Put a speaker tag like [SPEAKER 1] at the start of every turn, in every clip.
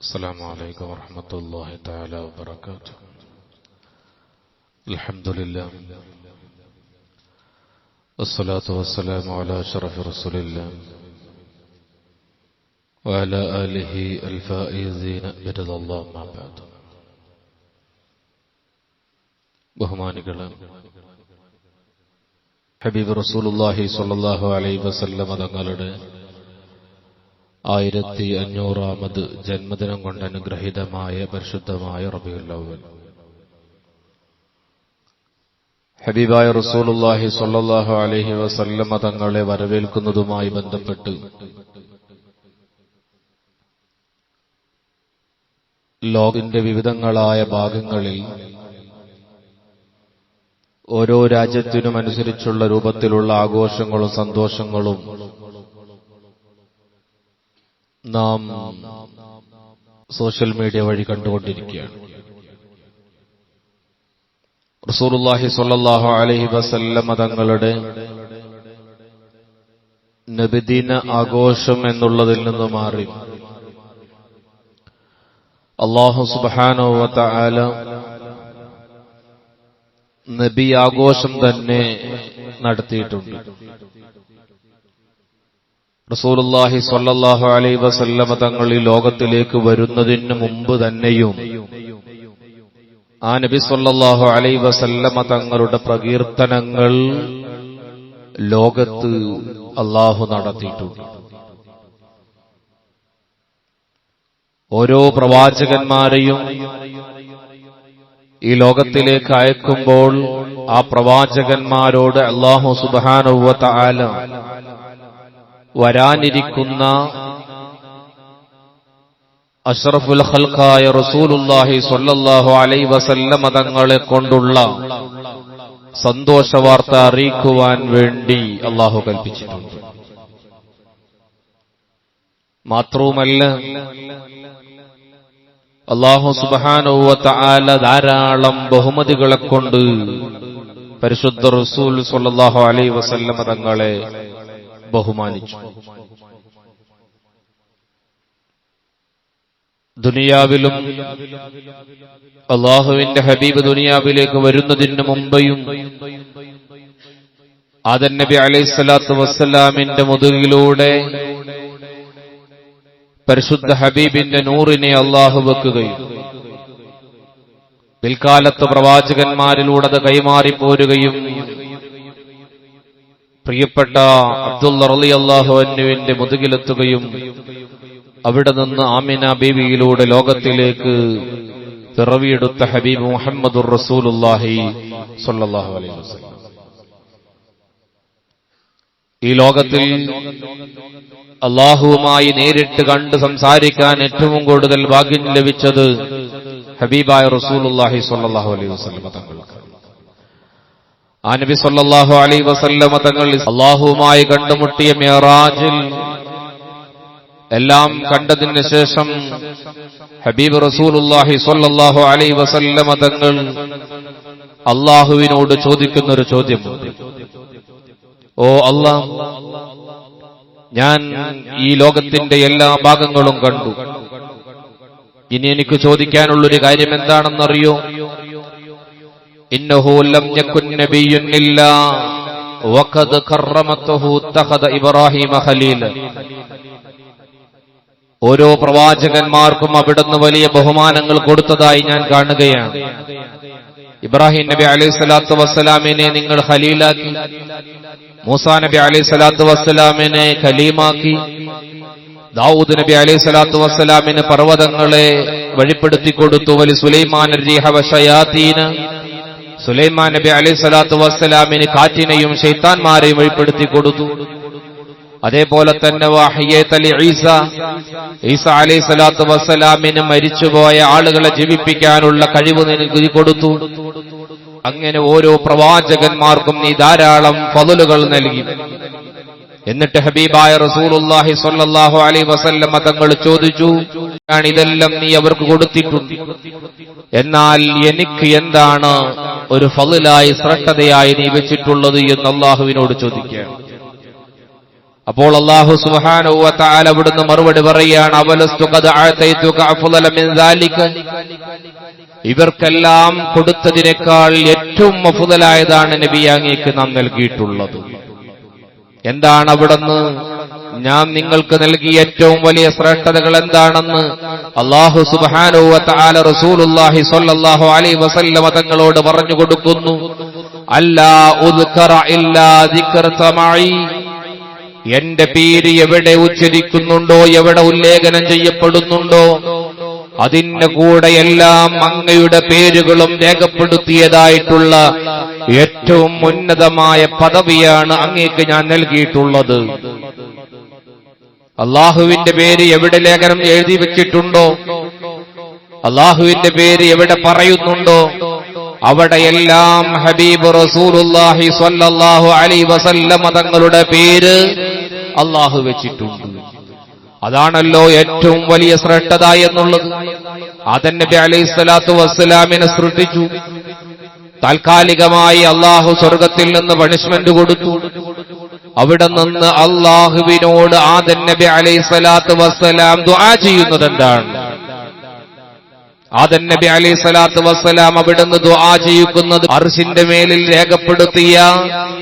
[SPEAKER 1] السلام عليكم ورحمة الله تعالى وبركاته الحمد لله والصلاة والسلام على شرف رسول الله وعلى آله الفائزين برضا الله ما بعد ബഹുമാനികള് ഹബീബ് റസൂലുല്ലാഹി സ്വല്ലല്ലാഹു അലൈഹി വസല്ലമ തങ്ങളുടെ ആയിരത്തി അഞ്ഞൂറാമത് ജന്മദിനം കൊണ്ട് അനുഗ്രഹീതമായ പരിശുദ്ധമായ റബിയുള്ളവൻ ഹബീബായ റസൂലുല്ലാഹി സ്വല്ലല്ലാഹു അലഹി വസല്ലമ തങ്ങളെ വരവേൽക്കുന്നതുമായി ബന്ധപ്പെട്ട് ലോകിന്റെ വിവിധങ്ങളായ ഭാഗങ്ങളിൽ ഓരോ രാജ്യത്തിനും അനുസരിച്ചുള്ള രൂപത്തിലുള്ള ആഘോഷങ്ങളും സന്തോഷങ്ങളും നാം സോഷ്യൽ മീഡിയ വഴി കണ്ടുകൊണ്ടിരിക്കുകയാണ്. റസൂലുള്ളാഹി സ്വല്ലല്ലാഹു അലഹി വസല്ലമ തങ്ങളുടെ നബിദിന ആഘോഷം എന്നുള്ളതിൽ നിന്ന് മാറി. അള്ളാഹു സുബാനോവത്ത ആല നബി ആഘോഷം തന്നെ നടത്തിയിട്ടുണ്ട്. റസൂലുള്ളാഹി സ്വല്ലല്ലാഹു അലൈഹി വസല്ലമ തങ്ങൾ ഈ ലോകത്തിലേക്ക് വരുന്നതിന് മുമ്പ് തന്നെയും ആ നബി സ്വല്ലല്ലാഹു അലൈഹി വസല്ലമ തങ്ങളുടെ പ്രകീർത്തനങ്ങൾ ലോകത്ത് അള്ളാഹു നടത്തിയിട്ടുണ്ട്. ഓരോ പ്രവാചകന്മാരെയും ഈ ലോകത്തിലേക്ക് അയക്കുമ്പോൾ ആ പ്രവാചകന്മാരോട് അള്ളാഹു സുബാനുവ താല വരാനിരിക്കുന്ന അഷ്റഫുൽ ഖൽഖായ റസൂലുല്ലാഹി സ്വല്ലല്ലാഹു അലൈഹി വസല്ലമ തങ്ങളെ കൊണ്ടുള്ള സന്തോഷ വാർത്ത അറിയിക്കുവാൻ വേണ്ടി അള്ളാഹു കൽപ്പിച്ചിട്ടുണ്ട്. മാത്രവുമല്ല അള്ളാഹു സുബാനുവ ആല ധാരാളം ബഹുമതികളെ കൊണ്ട് പരിശുദ്ധ റസൂൽ സല്ലാഹു അലൈ വസല്ലമ തങ്ങളെ ബഹുമാനിച്ചു. ദുനിയാവിലും അള്ളാഹുവിന്റെ ഹബീബ് ദുനിയാവിലേക്ക് വരുന്നതിന് മുമ്പയും ആദൻ നബി അലൈഹി സ്വലാത്തു വസ്സലാമിന്റെ മുതുകിലൂടെ പരിശുദ്ധ ഹബീബിന്റെ നൂറിനെ അള്ളാഹു വെക്കുകയും പിൽക്കാലത്ത് പ്രവാചകന്മാരിലൂടെ അത് കൈമാറിപ്പോരുകയും പ്രിയപ്പെട്ട അബ്ദുള്ള റലി അള്ളാഹു അന്നുവിന്റെ മുതുകിലെത്തുകയും അവിടെ നിന്ന് ആമിന ബീവിയിലൂടെ ലോകത്തിലേക്ക് പിറവിയെടുത്ത ഹബീബ് മുഹമ്മദ് റസൂലുല്ലാഹി അലൈഹി ഈ ലോകത്തിൽ അള്ളാഹുവുമായി നേരിട്ട് കണ്ട് സംസാരിക്കാൻ ഏറ്റവും കൂടുതൽ ഭാഗ്യം ലഭിച്ചത് ഹബീബായ റസൂലുല്ലാഹി സ്വല്ലല്ലാഹു അലൈഹി വസ്ലമ തങ്ങൾക്ക് ആ നബി സല്ലല്ലാഹു അലൈഹി വസല്ലമ തങ്ങൾ അള്ളാഹുവുമായി കണ്ടുമുട്ടിയ മേറാജിൽ എല്ലാം കണ്ടതിന് ശേഷം ഹബീബ് റസൂലുല്ലാഹി സ്വല്ലല്ലാഹു അലൈഹി വസല്ലമ തങ്ങൾ അള്ളാഹുവിനോട് ചോദിക്കുന്ന ഒരു ചോദ്യം ഓ അല്ലാ ഞാൻ ഈ ലോകത്തിന്റെ എല്ലാ ഭാഗങ്ങളും കണ്ടു. ഇനി എനിക്ക് ചോദിക്കാനുള്ളൊരു കാര്യം എന്താണെന്നറിയോ ഇന്നഹൂലം ഇബ്രാഹിമ خليلا ഓരോ പ്രവാചകന്മാർക്കും അവിടുന്ന് വലിയ ബഹുമാനങ്ങൾ കൊടുത്തതായി ഞാൻ കാണുകയാണ്. ഇബ്രാഹിം നബി അലൈഹി സ്വലാത്തു വസ്സലാമിനെ നിങ്ങൾ ഖലീലാക്കി. മൂസാ നബി അലൈഹി സ്വലാത്തു വസ്സലാമിനെ ഖലീമാക്കി ദാവൂദ് നബി അലൈഹി സ്വലാത്തു വസ്സലാമിന് പർവതങ്ങളെ വഴിപ്പെടുത്തി കൊടുത്തു. വലി സുലൈമാൻ സുലൈമാൻ നബി അലൈഹി സ്വലാത്തു വസ്സലാമിന് കാറ്റിനെയും ഷെയ്ത്താൻമാരെയും വെളിപ്പെടുത്തി കൊടുത്തു. അതേപോലെ തന്നെ ഈസ. ഈസ അലൈഹി സ്വലാത്തു വസ്സലാമിന് മരിച്ചുപോയ ആളുകളെ ജീവിപ്പിക്കാനുള്ള കഴിവ് നിനക്ക് കൊടുത്തു. അങ്ങനെ ഓരോ പ്രവാചകന്മാർക്കും നീ ധാരാളം ഫതലുകൾ നൽകി. എന്നിട്ട് ഹബീബായ റസൂലുല്ലാഹി സ്വല്ലല്ലാഹു അലൈഹി വസല്ലമ തങ്ങൾ ചോദിച്ചു "ആണ് ഇതെല്ലാം നീ അവർക്ക് കൊടുത്തിട്ടുണ്ട്. എന്നാൽ എനിക്ക് എന്താണ് ഒരു ഫലിലായി ശ്രദ്ധതയായി നീ വെച്ചിട്ടുള്ളത് എന്ന് അള്ളാഹുവിനോട് ചോദിക്കുകയാണ് അപ്പോൾ അള്ളാഹു അവിടുന്ന് മറുപടി പറയുകയാണ് ഇവർക്കെല്ലാം കൊടുത്തതിനേക്കാൾ ഏറ്റവും അഫുതലായതാണ് നബി അങ്ങേക്ക് നാം നൽകിയിട്ടുള്ളത്. എന്താണ് അവിടുന്ന്? ഞാൻ നിങ്ങൾക്ക് നൽകിയ ഏറ്റവും വലിയ ശ്രേഷ്ഠതകൾ എന്താണെന്ന് അള്ളാഹു റസൂലുള്ളാഹി സ്വല്ലല്ലാഹു അലൈഹി വസല്ലമ തങ്ങളോട് പറഞ്ഞു കൊടുക്കുന്നു. എന്റെ പേര് എവിടെ ഉച്ചരിക്കുന്നുണ്ടോ? എവിടെ ഉല്ലേഖനം ചെയ്യപ്പെടുന്നുണ്ടോ? അതിന്റെ കൂടെ എല്ലാം അങ്ങയുടെ പേരുകളും രേഖപ്പെടുത്തിയതായിട്ടുള്ള ഏറ്റവും ഉന്നതമായ പദവിയാണ് അങ്ങേക്ക് ഞാൻ നൽകിയിട്ടുള്ളത്. അള്ളാഹുവിന്റെ പേര് എവിടെ ലേഖനം എഴുതി വെച്ചിട്ടുണ്ടോ? അള്ളാഹുവിന്റെ പേര് എവിടെ പറയുന്നുണ്ടോ? അവിടെയെല്ലാം ഹബീബ് റസൂലുല്ലാഹി സ്വല്ലല്ലാഹു അലൈഹി വസല്ലമ തങ്ങളുടെ പേര് അള്ളാഹു വെച്ചിട്ടുണ്ട്. അതാണല്ലോ ഏറ്റവും വലിയ ശ്രേഷ്ഠത എന്നുള്ളത്. ആദൻ നബി അലൈഹി സ്വലാത്തു വസ്സലാമിനെ സൃഷ്ടിച്ചു. താൽക്കാലികമായി അള്ളാഹു സ്വർഗത്തിൽ നിന്ന് പണിഷ്മെന്റ് കൊടുത്തു. അവിടെ നിന്ന് അള്ളാഹുവിനോട് ആദൻ നബി അലൈഹി സ്വലാത്തു വസ്സലാം ദുആ ചെയ്യുന്നത് എന്താണ് ആദൻ നബി അലൈഹി സ്വലാത്തു വസ്സലാം അവിടുന്ന് ദുആ ചെയ്യിക്കുന്നത് അർഷിന്റെ മേലിൽ രേഖപ്പെടുത്തിയ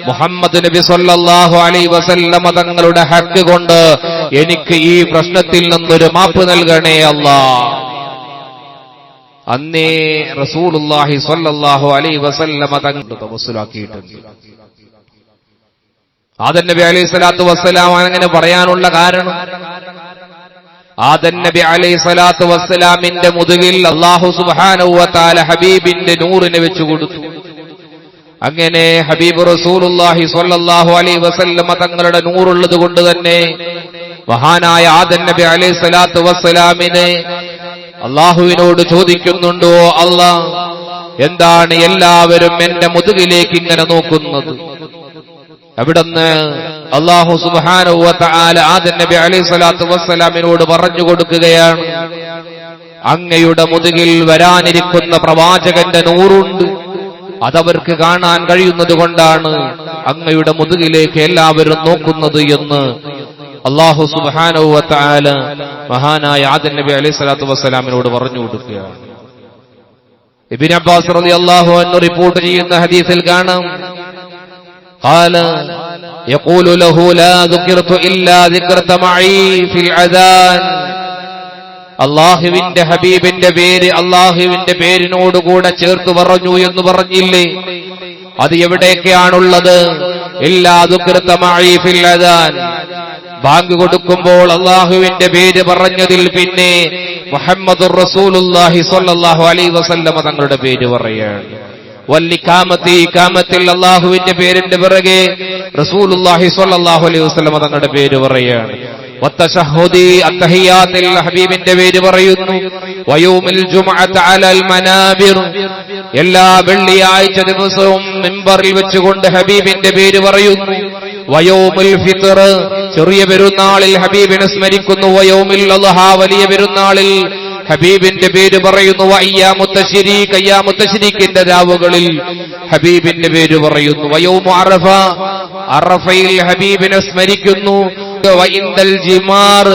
[SPEAKER 1] മുഹമ്മദ് നബി സല്ലല്ലാഹു അലൈഹി വസല്ലമ തങ്ങളുടെ ഹക്ക് കൊണ്ട് എനിക്ക് ഈ പ്രശ്നത്തിൽ നിന്നൊരു മാപ്പ് നൽകണേ അല്ലാ. അന്നേ റസൂലുള്ളാഹി സ്വല്ലല്ലാഹു അലൈഹി വസല്ലമ തങ്ങൾ തവസ്സുലാക്കിയിട്ടുണ്ട് ആദൻ നബി അലൈഹി സ്വലാത്തു വസ്സലാം അങ്ങനെ പറയാനുള്ള കാരണം ആദൻ നബി അലൈഹി സ്വലാത്തു വസ്സലാമിന്റെ മുതുകിൽ അള്ളാഹു വ ഹബീബിന്റെ നൂറിനെ വെച്ചു കൊടുത്തു. അങ്ങനെ ഹബീബ് റസൂലുല്ലാഹി സ്വല്ലല്ലാഹു അലൈഹി വസല്ലമ തങ്ങളുടെ നൂറുള്ളത് കൊണ്ട് തന്നെ മഹാനായ ആദൻ നബി അലൈഹി സ്വലാത്തു വസ്സലാമിനെ അള്ളാഹുവിനോട് ചോദിക്കുന്നുണ്ടോ അള്ളാഹ് എന്താണ് എല്ലാവരും എന്റെ മുതുകിലേക്ക് ഇങ്ങനെ നോക്കുന്നത്? അവിടുന്ന് അള്ളാഹു തആല ആദൻ നബി അലി സ്വലാത്തു വസ്സലാമിനോട് പറഞ്ഞു കൊടുക്കുകയാണ്. അങ്ങയുടെ മുതുകിൽ വരാനിരിക്കുന്ന പ്രവാചകന്റെ നൂറുണ്ട്. അതവർക്ക് കാണാൻ കഴിയുന്നത് കൊണ്ടാണ് അങ്ങയുടെ മുതുകിലേക്ക് എല്ലാവരും നോക്കുന്നത് എന്ന് അള്ളാഹു തആല മഹാനായ ആദൻ നബി അലൈഹി സ്വലാത്തു വസ്സലാമിനോട് പറഞ്ഞു കൊടുക്കുകയാണ്. ഇബിൻ അബ്ബാസ് റളിയല്ലാഹു അൻഹു റിപ്പോർട്ട് ചെയ്യുന്ന ഹദീസിൽ കാണാം. قال يقول له لا ذكرت إلا ذكرت معي في الأذان അള്ളാഹുവിന്റെ ഹബീബിന്റെ പേര് അള്ളാഹുവിന്റെ പേരിനോടുകൂടെ ചേർത്ത് പറഞ്ഞു എന്ന് പറഞ്ഞില്ലേ അത് എവിടെയൊക്കെയാണുള്ളത് എല്ലാ ദുഃഖൃത്തമായി ഫില്ലതാൻ ബാങ്ക് കൊടുക്കുമ്പോൾ അള്ളാഹുവിന്റെ പേര് പറഞ്ഞതിൽ പിന്നെ മുഹമ്മദ് റസൂലുല്ലാഹി സ്വല്ലല്ലാഹു അലൈഹി വസല്ലമ തങ്ങളുടെ പേര് പറയുകയാണ് വല്ലിക്കാമത്തി കാമത്തിൽ അള്ളാഹുവിന്റെ പേരിന്റെ പിറകെ റസൂലുല്ലാഹി സ്വല്ലല്ലാഹു അലൈഹി വസല്ലം തങ്ങളുടെ പേര് പറയുകയാണ്. ഹബീബിന്റെ പേര് പറയുന്നു. വയോമിൽ എല്ലാ വെള്ളിയാഴ്ച ദിവസവും മിമ്പറിൽ വെച്ചുകൊണ്ട് ഹബീബിന്റെ പേര് പറയുന്നു. വയോമുൽ ഫിത്തർ ചെറിയ പെരുന്നാളിൽ ഹബീബിനെ സ്മരിക്കുന്നു. വയോമിൽ അള്ളഹ വലിയ പെരുന്നാളിൽ ഹബീബിന്റെ പേര് പറയുന്നു അയ്യാമുത്തശ്ശിരി കയ്യാമുത്തശ്ശിരിക്കിന്റെ രാവുകളിൽ. ഹബീബിന്റെ പേര് പറയുന്നു വയോമു അറഫ. അറഫയിൽ ഹബീബിനെ സ്മരിക്കുന്നു. ജിമാർ.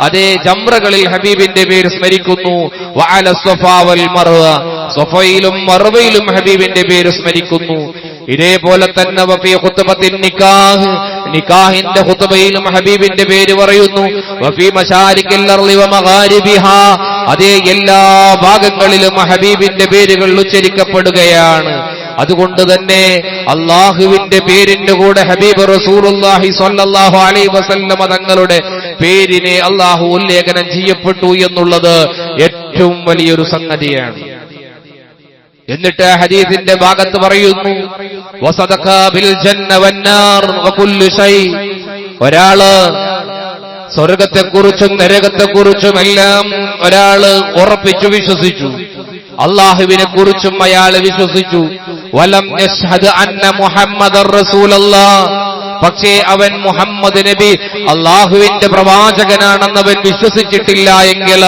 [SPEAKER 1] അതേ ജംറകളിൽ ഹബീബിന്റെ പേര് സ്മരിക്കുന്നു. വാല സ്വഫാവൽ മർവ. സ്വഫയിലും മർവയിലും ഹബീബിന്റെ പേര് സ്മരിക്കുന്നു. ഇതേപോലെ തന്നെ വഫിയ കുത്തുബത്തിൻ നിക്കാഹ്. നിക്കാഹിന്റെ ഖുത്ബയിലും ഹബീബിന്റെ പേര് പറയുന്നു. വഫി മശാരിക്കിൽ മഗാരിബിഹാ. അതേ എല്ലാ ഭാഗങ്ങളിലും ഹബീബിന്റെ പേരുകൾ ഉച്ചരിക്കപ്പെടുകയാണ്. അതുകൊണ്ട് തന്നെ അള്ളാഹുവിന്റെ പേരിന്റെ കൂടെ ഹബീബ് റസൂലുള്ളാഹി സ്വല്ലല്ലാഹു അലൈ വസല്ലമ തങ്ങളുടെ പേരിനെ അള്ളാഹു ഉല്ലേഖനം ചെയ്യപ്പെട്ടു എന്നുള്ളത് ഏറ്റവും വലിയൊരു സംഗതിയാണ്. എന്നിട്ട് ഹദീസിന്റെ ഭാഗത്ത് പറയുന്നു ഒരാൾ സ്വർഗത്തെക്കുറിച്ചും നരകത്തെക്കുറിച്ചും എല്ലാം ഒരാൾ ഉറപ്പിച്ചു വിശ്വസിച്ചു. അള്ളാഹുവിനെ കുറിച്ചും അയാൾ വിശ്വസിച്ചു. വലം അന്ന മുഹമ്മദ് റസൂലല്ലാ. പക്ഷേ അവൻ മുഹമ്മദ് നബി അള്ളാഹുവിന്റെ പ്രവാചകനാണെന്ന് അവൻ വിശ്വസിച്ചിട്ടില്ല എങ്കിൽ.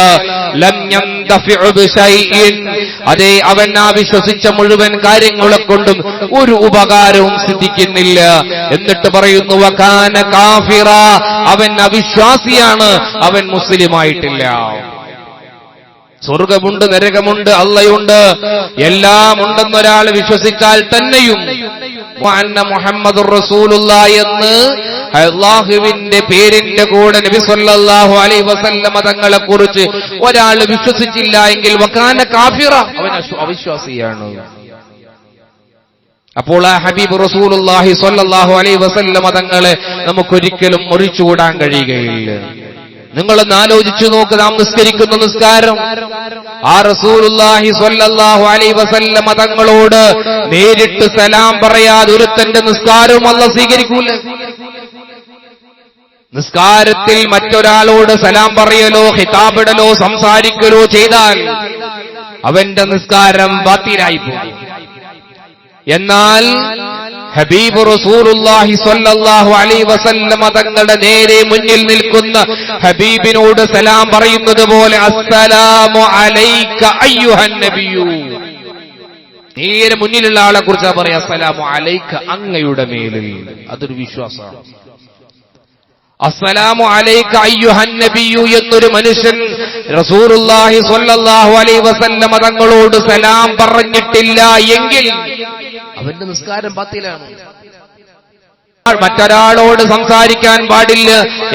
[SPEAKER 1] അതെ അവൻ ആ വിശ്വസിച്ച മുഴുവൻ കാര്യങ്ങളെ കൊണ്ടും ഒരു ഉപകാരവും സിദ്ധിക്കുന്നില്ല. എന്നിട്ട് പറയുന്നു വകാന കാഫിറ. അവൻ അവിശ്വാസിയാണ് അവൻ മുസ്ലിമായിട്ടില്ല. സ്വർഗമുണ്ട് നരകമുണ്ട് അള്ളയുണ്ട്. എല്ലാം ഉണ്ടെന്നൊരാൾ വിശ്വസിച്ചാൽ തന്നെയും. മുഹമ്മദ് റസൂലുള്ള എന്ന് അള്ളാഹുവിന്റെ പേരിന്റെ കൂടെ നബി സല്ലാഹു അലൈഹി വസല്ലമ തങ്ങളെ കുറിച്ച് ഒരാൾ വിശ്വസിച്ചില്ല എങ്കിൽ വക്കാന കാഫിറ. അവൻ അവിശ്വാസിയാണ്. അപ്പോൾ ആ ഹബീബ് റസൂലുള്ളാഹി സ്വല്ലല്ലാഹു അലൈ വസല്ല മതങ്ങളെ നമുക്കൊരിക്കലും മുറിച്ചുകൂടാൻ കഴിയുകയില്ല. നിങ്ങളൊന്ന് ആലോചിച്ചു നോക്ക് നാം നിസ്കരിക്കുന്ന നിസ്കാരം. ആ റസൂലുല്ലാഹി സ്വല്ലല്ലാഹു അലൈഹി വസല്ലമ തങ്ങളോട് നേരിട്ട് സലാം പറയാതെ ഒരുത്തന്റെ നിസ്കാരവും അല്ല സ്വീകരിക്കൂല. നിസ്കാരത്തിൽ മറ്റൊരാളോട് സലാം പറയലോ ഹിതാബിടലോ സംസാരിക്കലോ ചെയ്താൽ അവന്റെ നിസ്കാരം ബാത്തിലായി പോകും എന്നാൽ ഹബീബ് റസൂലുള്ളാഹി സ്വല്ലല്ലാഹു അലൈഹി വസല്ലമ തങ്ങളുടെ നേരെ മുന്നിൽ നിൽക്കുന്ന ഹബീബിനോട് സലാം പറയുന്നത് പോലെ അസ്സലാമു അലൈക അയ്യുഹൻ നബിയു. നേരെ മുന്നിലുള്ള ആളെ കുറിച്ചാ പറയാ അസ്സലാമു അലൈക അങ്ങയുടെ മേലിൽ. അതൊരു വിശ്വാസമാണ്. അസ്സലാമു അലൈക അയ്യുഹൻ നബിയു എന്നൊരു മനുഷ്യൻ റസൂലുള്ളാഹി സ്വല്ലല്ലാഹു അലൈഹി വസല്ലമ തങ്ങളോട് സലാം പറഞ്ഞിട്ടില്ല എങ്കിൽ അവന്റെ നിസ്കാരം പത്തിലാണ് മറ്റൊരാളോട് സംസാരിക്കാൻ പാടില്ല.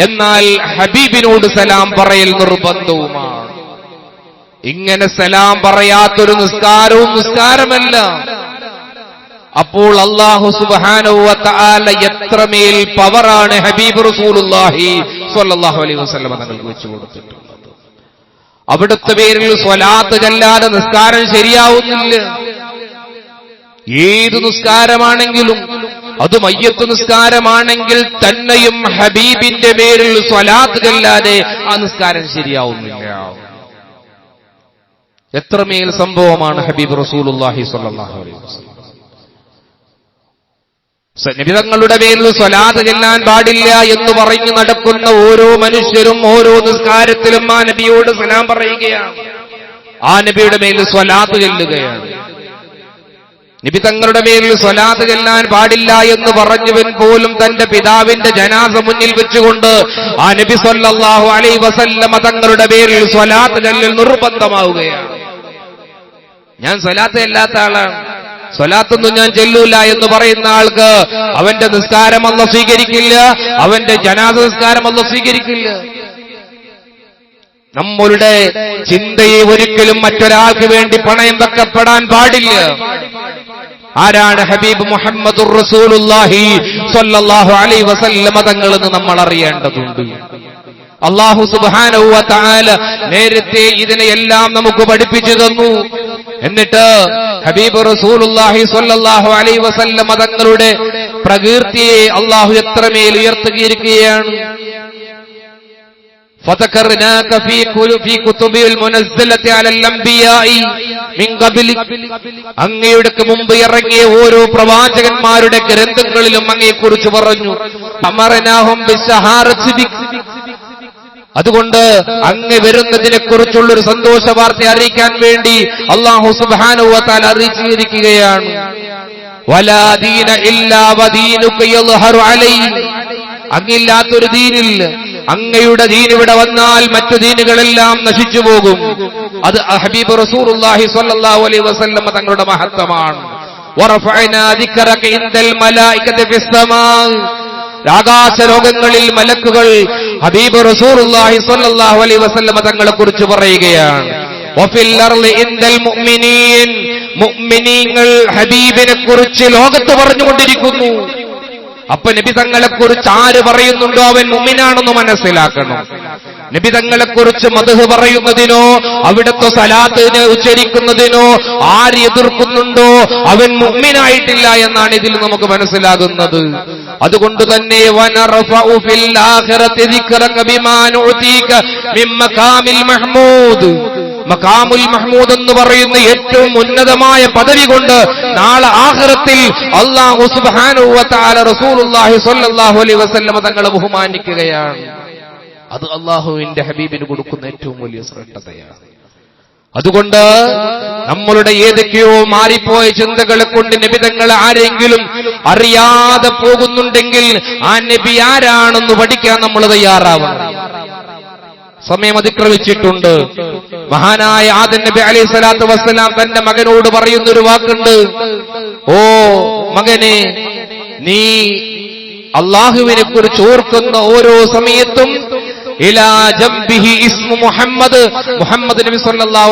[SPEAKER 1] എന്നാൽ ഹബീബിനോട് സലാം പറയൽ നിർബന്ധവുമാണ്. ഇങ്ങനെ സലാം പറയാത്തൊരു നിസ്കാരവും നിസ്കാരമല്ല. അപ്പോൾ അള്ളാഹു സുബാനുവല എത്രമേൽ പവറാണ് ഹബീബ് റസൂലുല്ലാഹി സ്വല്ലല്ലാഹു അലൈഹി വസ്ലമ തങ്ങൾക്ക് വെച്ചു കൊടുത്തിട്ടുള്ളത്. അവിടുത്തെ പേരിൽ സ്വലാത്ത് ചെല്ലാതെ നിസ്കാരം ശരിയാവുന്നില്ല. ഏത് നിസ്കാരമാണെങ്കിലും അത് മയ്യത്ത് നിസ്കാരമാണെങ്കിൽ തന്നെയും ഹബീബിന്റെ പേരിൽ സ്വലാത്ത് കല്ലാതെ ആ നിസ്കാരം ശരിയാവുന്നില്ല. എത്രമേൽ സംഭവമാണ് ഹബീബ് റസൂലുള്ളാഹി സ്വല്ലല്ലാഹു അലൈഹി വസല്ലം. നിബിതങ്ങളുടെ പേരിൽ സ്വലാത്ത് ചെല്ലാൻ പാടില്ല എന്ന് പറഞ്ഞു നടക്കുന്ന ഓരോ മനുഷ്യരും ഓരോ നിസ്കാരത്തിലും ആ നബിയോട് സലാം പറയുകയാണ്. ആ നബിയുടെ മേലിൽ സ്വലാത്ത് ചെല്ലുകയാണ് നബി തങ്ങളുടെ പേരിൽ സ്വലാത്ത് ചെല്ലാൻ പാടില്ല എന്ന് പറഞ്ഞവൻ പോലും തന്റെ പിതാവിന്റെ ജനാസ മുന്നിൽ വെച്ചുകൊണ്ട് ആ നബി സല്ലാഹു അലൈ വസല്ലമ തങ്ങളുടെ പേരിൽ സ്വലാത്ത് ചെല്ലൽ നിർബന്ധമാവുകയാണ്. ഞാൻ സ്വലാത്ത് ചെല്ലാത്ത ആളാണ്. സ്വലാത്തൊന്നും ഞാൻ ചെല്ലൂല എന്ന് പറയുന്ന ആൾക്ക് അവന്റെ നിസ്കാരം അല്ല സ്വീകരിക്കില്ല അവന്റെ ജനാസ നിസ്കാരം അല്ല സ്വീകരിക്കില്ല. നമ്മളുടെ ചിന്തയെ ഒരിക്കലും മറ്റൊരാൾക്ക് വേണ്ടി പണയം വെക്കപ്പെടാൻ പാടില്ല. ആരാണ് ഹബീബ് മുഹമ്മദ് റസൂലുള്ളാഹി സ്വല്ലല്ലാഹു അലൈഹി വസല്ലമ തങ്ങളെന്ന് നമ്മൾ അറിയേണ്ടതുണ്ട്. അള്ളാഹു സുബ്ഹാനഹു വ തആല നേരത്തെ ഇതിനെയെല്ലാം നമുക്ക് പഠിപ്പിച്ചു തന്നു. എന്നിട്ട് ഹബീബ് റസൂലുല്ലാഹി സ്വല്ലല്ലാഹു അലൈ വസല്ല മതങ്ങളുടെ പ്രകീർത്തിയെ അള്ളാഹു എത്രമേൽ ഉയർത്തുകയിരിക്കുകയാണ്? فذكرناك في كل في كتب المنزلة على الأنبياء من قبل അങ്ങയുടെ മുമ്പ് ഇറങ്ങിയ ഓരോ പ്രവാചകന്മാരുടെ ഗ്രന്ഥങ്ങളിലും അങ്ങയെക്കുറിച്ച് പറഞ്ഞു അമറനാഹും ബിസ്സഹാറത്തി ബിക്. അതുകൊണ്ട് അങ്ങ് വരുന്നതിനെ കുറിച്ചുള്ള ഒരു സന്തോഷ വാർത്ത അറിയിക്കാൻ വേണ്ടി അള്ളാഹു സുബാനുവത്താൽ അറിയിച്ചിരിക്കുകയാണ് വലാ ദീന ഇല്ലാ വദീനുക യദ്ഹറു അലൈഹി അങ്ങില്ലാത്തൊരു ദീനിൽ അങ്ങയുടെ ദീൻ ഇവിടെ വന്നാൽ മറ്റു ദീനുകളെല്ലാം നശിച്ചു പോകും. അത് ഹബീബ് റസൂർഹി സല്ലാഹു അലൈഹി വസല്ലം തങ്ങളുടെ മഹത്വമാണ്. വറഫഅനാ ദിക്റക ഇൻദൽ മലായികതി ഫിസ് സമാ. ആകാശ ലോകങ്ങളിൽ മലക്കുകൾ ഹബീബ് റസൂലുള്ളാഹി സ്വല്ലല്ലാഹു അലൈഹി വസല്ലം തങ്ങളെ കുറിച്ച് പറയുകയാണ് മുഅ്മിനീങ്ങൾ ഹബീബിനെ കുറിച്ച് ലോകത്ത് പറഞ്ഞുകൊണ്ടിരിക്കുന്നു. അപ്പൊ നബി തങ്ങളെ കുറിച്ച് ആര് പറയുന്നുണ്ടോ അവൻ മുമ്മിനാണെന്ന് മനസ്സിലാക്കണം. നബി തങ്ങളെ കുറിച്ച് മധു പറയുന്നതിനോ അവിടുത്തെ സലാത്തിന് ഉച്ചരിക്കുന്നതിനോ ആര് എതിർക്കുന്നുണ്ടോ അവൻ മുമ്മിനായിട്ടില്ല എന്നാണ് ഇതിൽ നമുക്ക് മനസ്സിലാകുന്നത്. അതുകൊണ്ട് തന്നെ വനറഫഉ മക്കാമുൽ മഹ്മൂദ് എന്ന് പറയുന്ന ഏറ്റവും ഉന്നതമായ പദവി കൊണ്ട് നാളെ ആഹ്റത്തിൽ അള്ളാഹു തങ്ങളെ ബഹുമാനിക്കുകയാണ്. അത് അള്ളാഹുവിന്റെ ഹബീബിന് കൊടുക്കുന്ന ഏറ്റവും വലിയ ശ്രേഷ്ഠതയാണ്. അതുകൊണ്ട് നമ്മളുടെ ഏതൊക്കെയോ മാറിപ്പോയ ചിന്തകളെ കൊണ്ട് നിബിതങ്ങൾ ആരെങ്കിലും അറിയാതെ പോകുന്നുണ്ടെങ്കിൽ ആ നബി ആരാണെന്ന് പഠിക്കാൻ നമ്മൾ തയ്യാറാവണം. സമയം അതിക്രമിച്ചിട്ടുണ്ട് മഹാനായ ആദൻ നബി അലൈഹി സ്വലാത്തു വസ്സലാം തന്റെ മകനോട് പറയുന്ന ഒരു വാക്കുണ്ട്. ഓ മകനെ നീ അള്ളാഹുവിനെ കുറിച്ച് ഓർക്കുന്ന ഓരോ സമയത്തും മുഹമ്മദ്. മുഹമ്മദ് നബി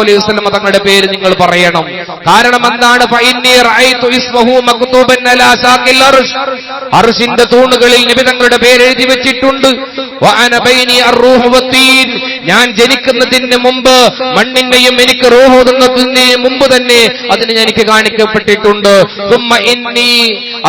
[SPEAKER 1] അലൈഹി വസല്ലം തങ്ങളുടെ പേര് നിങ്ങൾ പറയണം. കാരണം എന്താണ്? അറുഷിന്റെ തൂണുകളിൽ നബി തങ്ങളുടെ പേര് എഴുതി വെച്ചിട്ടുണ്ട്. ഞാൻ ജനിക്കുന്നതിന് മുമ്പ് മണ്ണിന്റെയും എനിക്ക് റൂഹ് ഒതുങ്ങുന്നതിന് മുമ്പ് തന്നെ അതിന് എനിക്ക് കാണിക്കപ്പെട്ടിട്ടുണ്ട്.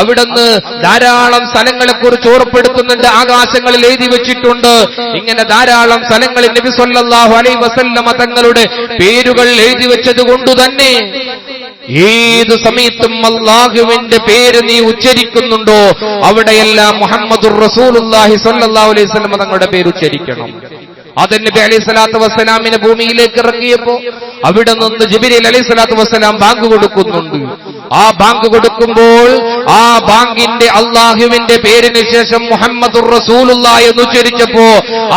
[SPEAKER 1] അവിടുന്ന് ധാരാളം സ്ഥലങ്ങളെ കുറിച്ച് ഓർപ്പെടുത്തുന്നുണ്ട് ആകാശങ്ങളിൽ എഴുതി വെച്ചിട്ടുണ്ട്. ഇങ്ങനെ ധാരാളം സ്ഥലങ്ങളിൽ നബി സല്ലല്ലാഹു അലൈഹി വസല്ലമ തങ്ങളുടെ പേരുകൾ എഴുതി വെച്ചത് കൊണ്ട് തന്നെ ഏത് സമയത്തും അള്ളാഹുവിന്റെ പേര് നീ ഉച്ചരിക്കുന്നുണ്ടോ? അവിടെയെല്ലാം മുഹമ്മദുർ റസൂലുള്ളാഹി സല്ലാ അലൈഹി വസല്ലമ തങ്ങളുടെ പേര് ഉച്ചരിക്കണം. അതൻ നബി അലൈഹി സ്വലാത്തു വസ്സലാമിനെ ഭൂമിയിലേക്ക് ഇറക്കിയപ്പോ അവിടെ നിന്ന് ജിബിരിൽ അലൈഹി സ്വലാത്തു വസ്സലാം ബാങ്ക് കൊടുക്കുന്നുണ്ട്. ആ ബാങ്ക് കൊടുക്കുമ്പോൾ ആ ബാങ്കിന്റെ അള്ളാഹുവിന്റെ പേരിന് ശേഷം മുഹമ്മദുർ റസൂലുള്ള എന്ന് ഉച്ചരിച്ചപ്പോ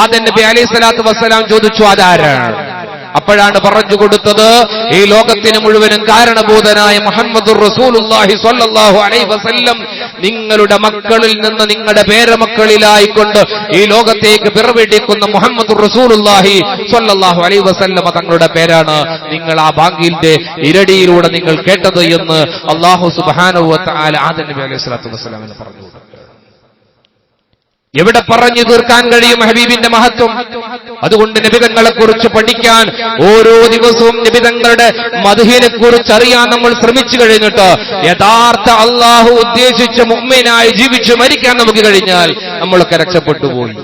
[SPEAKER 1] ആദൻ നബി അലൈഹി സ്വലാത്തു വസ്സലാം ചോദിച്ചു അതാരാണ്? അപ്പോഴാണ് പറഞ്ഞു കൊടുത്തത് ഈ ലോകത്തിന് മുഴുവനും കാരണഭൂതനായ മുഹമ്മദ് സ്വല്ലല്ലാഹു അലൈഹി വസല്ലം നിങ്ങളുടെ മക്കളിൽ നിന്ന് നിങ്ങളുടെ പേരമക്കളിലായിക്കൊണ്ട് ഈ ലോകത്തേക്ക് പിറവിടിക്കുന്ന മുഹമ്മദ് സ്വല്ലല്ലാഹു അലൈഹി തങ്ങളുടെ പേരാണ് നിങ്ങൾ ആ ബാങ്കിന്റെ ഇരടിയിലൂടെ നിങ്ങൾ കേട്ടത് എന്ന് അള്ളാഹു സുബ്ഹാനഹു വ തആല ആദം നബി അലൈഹി സ്വലാത്തു പറഞ്ഞു. എവിടെ പറഞ്ഞു തീർക്കാൻ കഴിയും ഹബീബിന്റെ മഹത്വം? അതുകൊണ്ട് നിബിതങ്ങളെ കുറിച്ച് പഠിക്കാൻ ഓരോ ദിവസവും നിബിതങ്ങളുടെ മധുഹിനെ കുറിച്ച് അറിയാൻ നമ്മൾ ശ്രമിച്ചു കഴിഞ്ഞിട്ട് യഥാർത്ഥ അള്ളാഹു ഉദ്ദേശിച്ച മുമ്മിനായി ജീവിച്ച് മരിക്കാൻ നമുക്ക് കഴിഞ്ഞാൽ നമ്മളൊക്കെ രക്ഷപ്പെട്ടു പോയി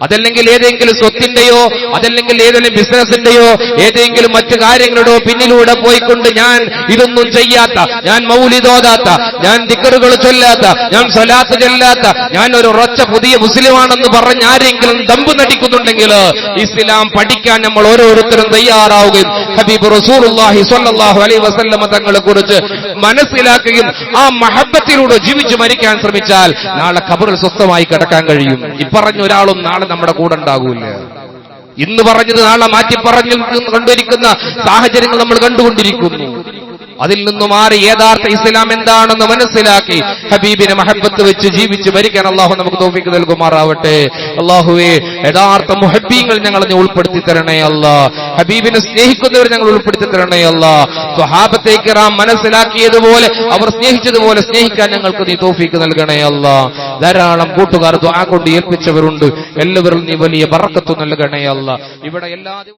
[SPEAKER 1] അതല്ലെങ്കിൽ ഏതെങ്കിലും സ്വത്തിന്റെയോ അതല്ലെങ്കിൽ ഏതെങ്കിലും ബിസിനസിന്റെയോ ഏതെങ്കിലും മറ്റു കാര്യങ്ങളുടെയോ പിന്നിലൂടെ പോയിക്കൊണ്ട് ഞാൻ ഇതൊന്നും ചെയ്യാത്ത ഞാൻ മൗലിതോതാത്ത ഞാൻ ദിക്കറുകൾ ചൊല്ലാത്ത ഞാൻ സ്വലാത്ത് ചൊല്ലാത്ത ഞാൻ ഒരു ഉറച്ച പുതിയ മുസ്ലിമാണെന്ന് പറഞ്ഞ് ആരെങ്കിലും ദമ്പ് നടിക്കുന്നുണ്ടെങ്കിൽ ഇസ്ലാം പഠിക്കാൻ നമ്മൾ ഓരോരുത്തരും തയ്യാറാവുകയും ഹബീബ് റസൂർഹി സ്വല്ലല്ലാഹു അലൈ വസല്ലമ തങ്ങളെ കുറിച്ച് മനസ്സിലാക്കുകയും ആ മഹബത്തിലൂടെ ജീവിച്ചു മരിക്കാൻ ശ്രമിച്ചാൽ നാളെ ഖബറിൽ സ്വസ്ഥമായി കിടക്കാൻ കഴിയും. ഇപ്പറഞ്ഞ ഒരാളും നാളെ നമ്മുടെ കൂടെ ഉണ്ടാകൂല. ഇന്ന് പറഞ്ഞത് നാളെ മാറ്റി പറഞ്ഞു കണ്ടിരിക്കുന്ന സാഹചര്യങ്ങൾ നമ്മൾ കണ്ടുകൊണ്ടിരിക്കുന്നു. അതിൽ നിന്ന് മാറി യഥാർത്ഥ ഇസ്ലാം എന്താണെന്ന് മനസ്സിലാക്കി ഹബീബിനെ മഹബത്ത് വെച്ച് ജീവിച്ച് മരിക്കാൻ അള്ളാഹു നമുക്ക് തോഫിക്ക് നൽകുമാറാവട്ടെ. അള്ളാഹുവെ യഥാർത്ഥ മുഹബീങ്ങൾ ഞങ്ങൾ ഉൾപ്പെടുത്തി തരണേ അല്ല. ഹബീബിനെ സ്നേഹിക്കുന്നവർ ഞങ്ങൾ ഉൾപ്പെടുത്തി തരണേ അല്ല. സ്വഹാബത്തേക്ക് റാം മനസ്സിലാക്കിയതുപോലെ അവർ സ്നേഹിച്ചതുപോലെ സ്നേഹിക്കാൻ ഞങ്ങൾക്ക് നീ തോഫിക്ക് നൽകണേ അല്ല. ധാരാളം കൂട്ടുകാർ ദ്വാ കൊണ്ട് ഏൽപ്പിച്ചവരുണ്ട്. എല്ലാവരും നീ വലിയ പറക്കത്തു നൽകണേ അല്ല. ഇവിടെ എല്ലാ